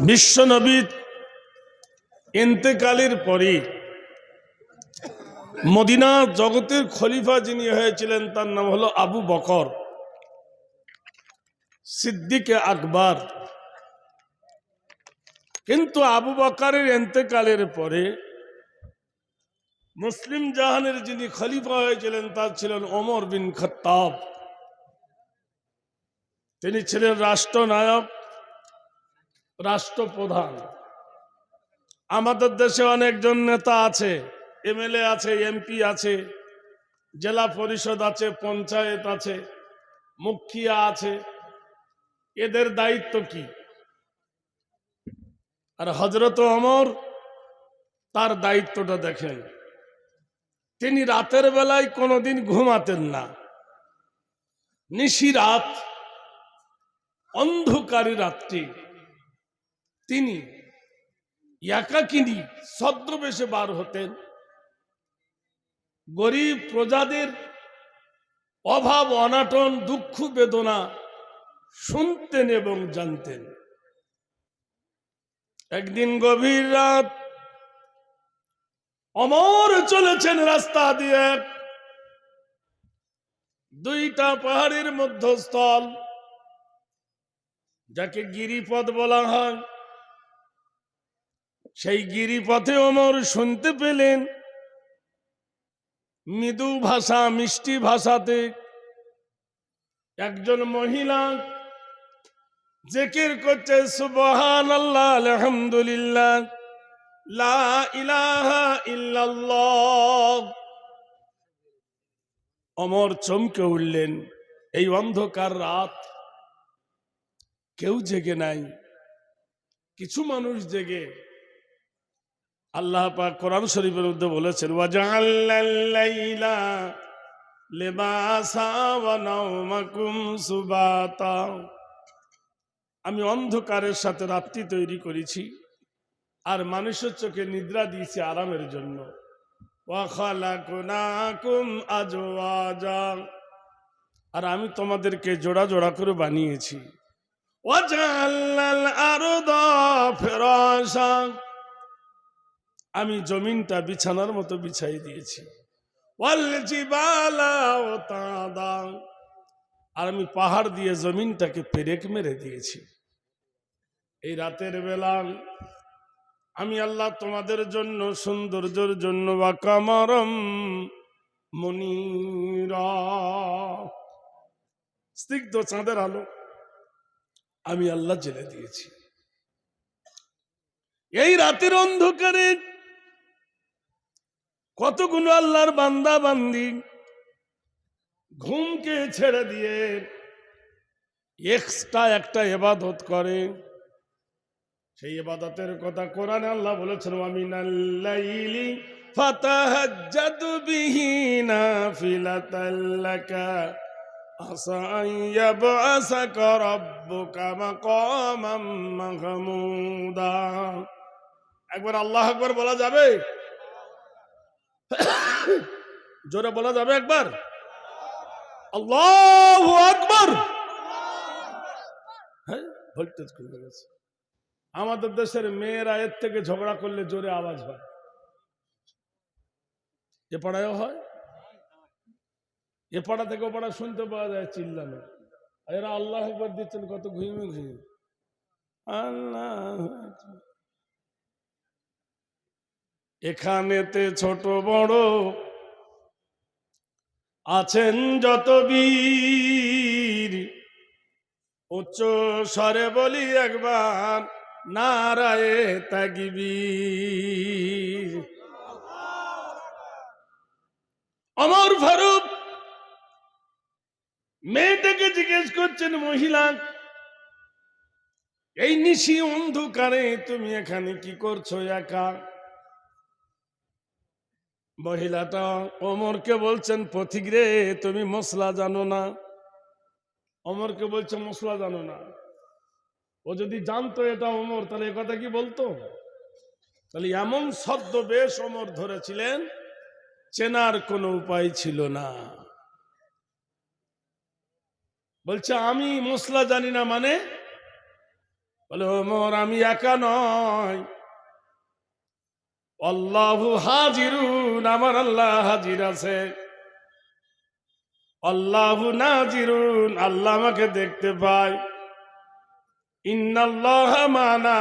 বিশ্বনবী ইন্তেকালের পরে মদিনা জগতের খলিফা যিনি হয়েছিলেন, তার নাম হলো আবু বকর। সিদ্দিকে আকবর। কিন্তু আবু বকরের এন্তেকালের পরে মুসলিম জাহানের যিনি খলিফা হয়েছিলেন, তার ছিলেন ওমর বিন খত্তাব। তিনি ছিলেন রাষ্ট্রনায়ক, রাষ্ট্রপ্রধান। আমাদের দেশে অনেকজন নেতা আছে, এমএলএ আছে, এমপি আছে, জেলা পরিষদ আছে, পঞ্চায়েত আছে, মুখিয়া আছে। এদের দায়িত্ব কি? আর হজরত অমর তার দায়িত্বটা দেখেন। তিনি রাতের বেলায় কোনোদিন ঘুমাতেন না। নিশি রাত অন্ধকারী রাত্রি তিনি একাকিনী ছদ্রবেশে বার হতেন। গরিব প্রজাদের অভাব, অনাটন, দুঃখ, বেদনা শুনতেন এবং জানতেন। একদিন গভীর রাত অমর চলেছেন রাস্তা দিয়ে। দুইটা পাহাড়ের মধ্যস্থল যাকে গিরিপথ বলা হয়, সেই গিরিপথে অমর শুনতে পেলেন, মৃদু ভাষা, মিষ্টি ভাষাতে একজন মহিলা জেকির করছে সুবহান আল্লাহ আলহামদুলিল্লাহ, লা ইলাহা অমর চমকে উঠলেন, এই অন্ধকার রাত কেউ জেগে নাই। কিছু মানুষ জেগে। আল্লাহ পাক কোরআন শরীফের মধ্যে বলেছেন সুবাতা। আমি অন্ধকারের সাথে রাত্রি তৈরি করেছি, আর মানুষের চোখে নিদ্রা দিয়েছি আরামের জন্য। আর আমি তোমাদেরকে জোড়া জোড়া করে বানিয়েছি। আমি জমিনটা বিছানার মতো বিছাই দিয়েছি। আর আমি পাহাড় দিয়ে জমিনটাকে পেরেক মেরে দিয়েছি। এই রাতের বেলা আমি আল্লাহ তোমাদের জন্য সৌন্দর্যের জন্য বা কামারম মনিরা। স্নিগ্ধ চাঁদের আলো। আমি আল্লাহ জেলে দিয়েছি। এই রাতের অন্ধকারে কতগুলো আল্লাহর বান্দা বান্দি ঘুমকে ছেড়ে দিয়ে এক্সট্রা একটা এবাদত করে। সেই এবাদতের কথা কোরআনে আল্লাহ বলেছেন আমিনাল্লাইলি ফাতাহাজ্জাদু বিহি নাফিলাতাল্লাকা একবার আল্লাহ আকবার বলা যাবে? জোরে বলা যাবে একবার? আল্লাহ আকবর! হ্যাঁ আমাদের দেশের মেয়েরা এর থেকে ঝগড়া করলে জোরে আওয়াজ হয়। এ পাড়ায়ও হয়? এ পাড়া থেকে ও পাড়া শুনতে পাওয়া যায় চিল্লানো। এরা আল্লাহ একবার দিচ্ছেন কত ঘুমিয়ে ঘুমিয়ে আল্লাহ এখানেতে ছোট বড় আছেন যত বীর। উচ্চ স্বরে বলি একবার নারায়ে তাগিবি অমর ফারুক মেয়েটাকে জিজ্ঞেস করছেন, মহিলা, এই নিশি অন্ধকারে তুমি এখানে কি করছ একা? মহিলাটা অমরকে বলছেন, পথিক রে, তুমি মশলা জানো না। অমরকে বলছে, মশলা জানো না। ও যদি জানতো এটা অমর, তাহলে কথা কি বলতো? তাহলে এমন শব্দ বেশ অমর ধরেছিলেন, চেনার কোনো উপায় ছিল না। বলছে, আমি মশলা জানি না মানে? বলে ওমর আমি একা নয় আল্লাহ হাজিরুন, আমার আল্লাহ হাজির আছে। আল্লাহ নাজিরুন, আল্লাহ আমাকে দেখতে পায়। ইন্নাল্লাহ মানা,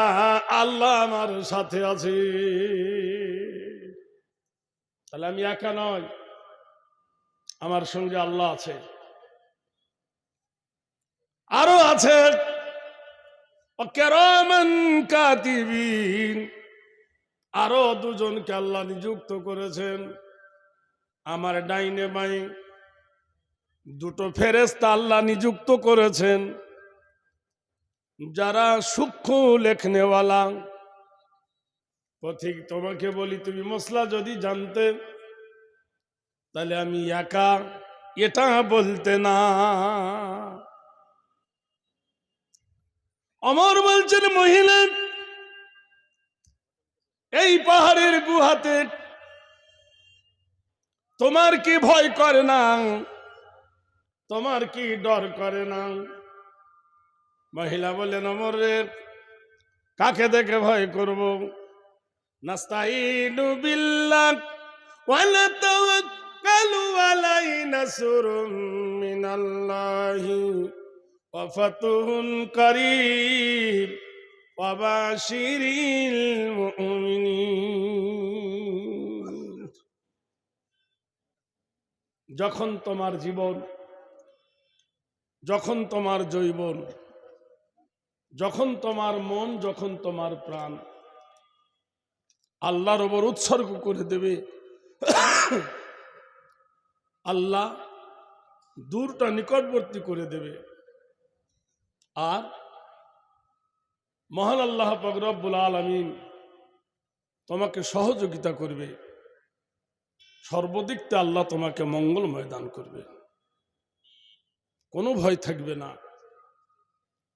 আল্লাহ আমার সাথে আছে। তাহলে আমি একা নয় আমার সঙ্গে আল্লাহ আছে। আরও আছে। আরও দুজনকে আল্লাহ নিযুক্ত করেছেন। আমার ডাইনে বাই দুটো ফেরেস্তা আল্লাহ নিযুক্ত করেছেন। যারা সূক্ষ্ম লেখনেওয়ালা। পথিক তোমাকে বলি, তুমি মশলা যদি জানতে, তাহলে আমি একা, এটা বলতে না। অমর বলছেন, মহিলা, এই পাহাড়ের গুহাতে তোমার কি ভয় করে না? তোমার কি ডর করে না? মহিলা বললেন, অমর রে, কাকে দেখে ভয় করব? নাস্তাইনু যখন তোমার জীবন, যখন তোমার জৈবন যখন তোমার মন, যখন তোমার প্রাণ, আল্লাহর ওপর উৎসর্গ করে দেবে। আল্লাহ দূরটা নিকটবর্তী করে দেবে। আর মহান আল্লাহ ফকরব্বুল আলমিন তোমাকে সহযোগিতা করবে। সর্বদিকতে আল্লাহ তোমাকে মঙ্গলময় দান করবে। কোনো ভয় থাকবে না,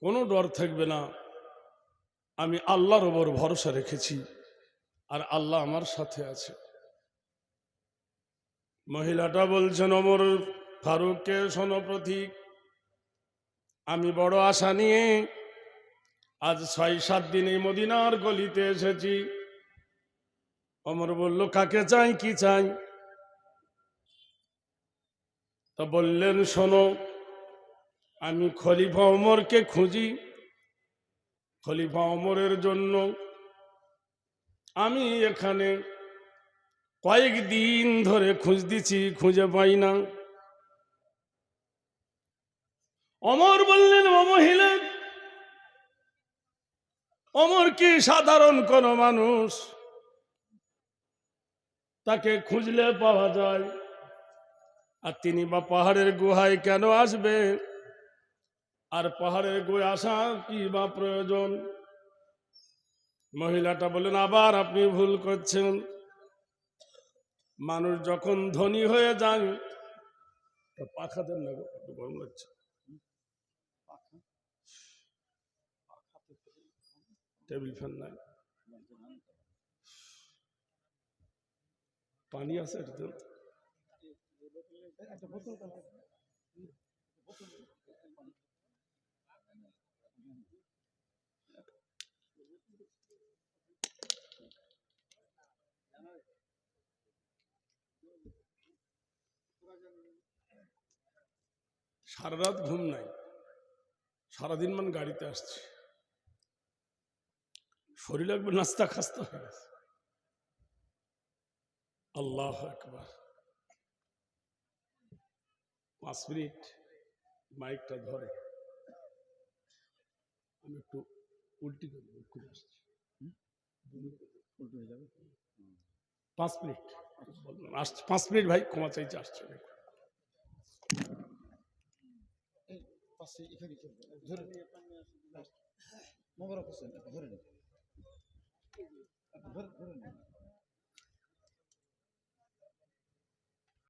কোনো ডর থাকবে না। আমি আল্লাহর ওপর ভরসা রেখেছি আর আল্লাহ আমার সাথে আছে। মহিলাটা বলছেন, অমর ফারুককে শোনো প্রতীক আমি বড় আশা নিয়ে আজ ছয়, সাত দিন এই মদিনার গলিতে এসেছি। অমর বলল, কাকে চাই, কি চাই? তো বললেন, শোনো, আমি খলিফা অমরকে খুঁজি। খলিফা অমরের জন্য আমি এখানে কয়েক দিন ধরে খুঁজ দিছি খুঁজে পাই না। অমর বললেন, ও মহিলা, অমর কি সাধারণ কোন মানুষ? তাকে খুঁজলে পাওয়া যায়। আর তিনি বা পাহাড়ের গুহায় কেন আসবে? আর পাহাড়ের গুহায় আসা কি বা প্রয়োজন? মহিলাটা বলেন আবার আপনি ভুল করছেন। মানুষ যখন ধনী হয়ে যান পাখা দেন না গরম লাগছে। টেবিল ফ্যান নাই। পানি আছে এটা সারা রাত ঘুম নাই। সারাদিন মানে গাড়িতে আসছে। শরীর একবার নাস্তা খাস্তা হয়ে গেছে। আল্লাহ একবার পাঁচ মিনিট মাইকটা ধরে। আমি একটু উল্টি করে আসছি? পাঁচ মিনিট। আসছে পাঁচ মিনিট ভাই ক্ষমা চাইছে আসছে ধরে মোবারক হোসেন ধরে নিন ধরে ধরে নিন